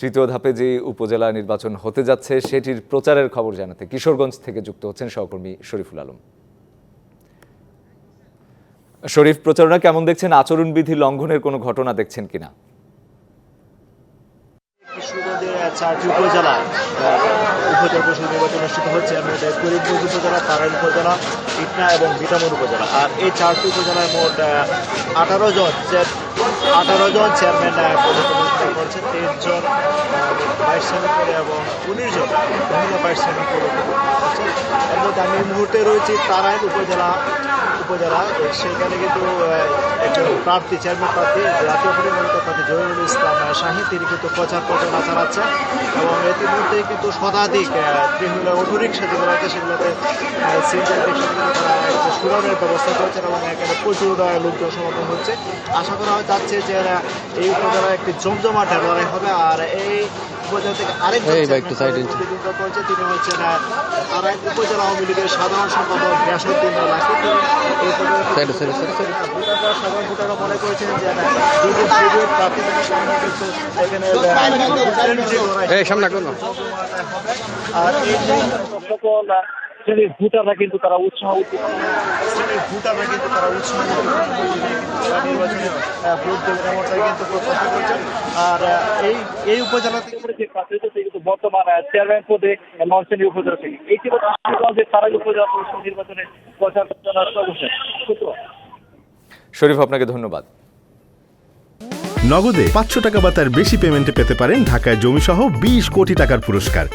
তৃতীয় ধাপে যে উপজেলা নির্বাচন হতে যাচ্ছে, সেটির প্রচারের খবর জানাতে কিশোরগঞ্জ থেকে যুক্ত হচ্ছেন সহকর্মী শরীফুল আলম। শরীফ, প্রচারণা কেমন দেখছেন? আচরণবিধি লঙ্ঘনের কোনো ঘটনা দেখছেন কিনা? উপজেলা পরিষদ নির্বাচন অনুষ্ঠিত হচ্ছে এর মধ্যে করিমগঞ্জ উপজেলা তারাইল উপজেলা, ইটনা এবং বিটামুর উপজেলা। আর এই চারটি উপজেলায় মোট আঠারো জন আঠারো জন চেয়ারম্যান প্রতিনিধিত্ব করছেন। তেইশ জন চেয়ারম্যান করে এবং উনিশ জন মহিলা চেয়ারম্যান করে করছেন এর মধ্যে আমি এই মুহূর্তে রয়েছি তারাইল উপজেলা উপজেলা। সেখানে কিন্তু একজন প্রার্থী, চেয়ারম্যান প্রার্থী, জাতীয় পরিমণিত প্রার্থী জহিরুল ইসলাম শাহী, তিনি কিন্তু প্রচার প্রচারণা চালাচ্ছেন এবং ইতিমধ্যে কিন্তু শতাধিক ত্রিহুলা অটোরিক্সা যেগুলো আছে সেগুলোতে সিনথেটিক রিক্সাগুলো সুরামের ব্যবস্থা করেছেন এবং এখানে প্রচুর লোকজন সমাগম হচ্ছে। আশা করা যাচ্ছে যে এই উপজেলায় একটি জমজমাট লড়াই হবে আর এই উপজেলা থেকে আরেক করছে তিনি হচ্ছেন তারা উপজেলা আওয়ামী লীগের সাধারণ সম্পাদক গ্যাসুদ্দিন লাকি ভোটাররা মনে করেছেন যে সামনে এখানে আর শ্রেণির ভোটাররা কিন্তু তারা উৎসাহ শ্রেণির ভোটাররা কিন্তু তারা উৎসাহ নির্বাচনে ভোট দেবেন এমনটাই কিন্তু প্রত্যাশা করছেন আর এই এই উপজেলা থেকে যে প্রার্থীত্ব কিন্তু বর্তমান চেয়ারম্যান পদে নরসিংদী উপজেলা থেকে এই ছিল তারাই উপজেলা পরিষদ নির্বাচনে প্রচার শরীফ আপনাকে ধন্যবাদ। নগদে পাঁচশো টাকা বা তার বেশি পেমেন্টে পেতে পারেন ঢাকায় জমিসহ বিশ কোটি টাকার পুরস্কার।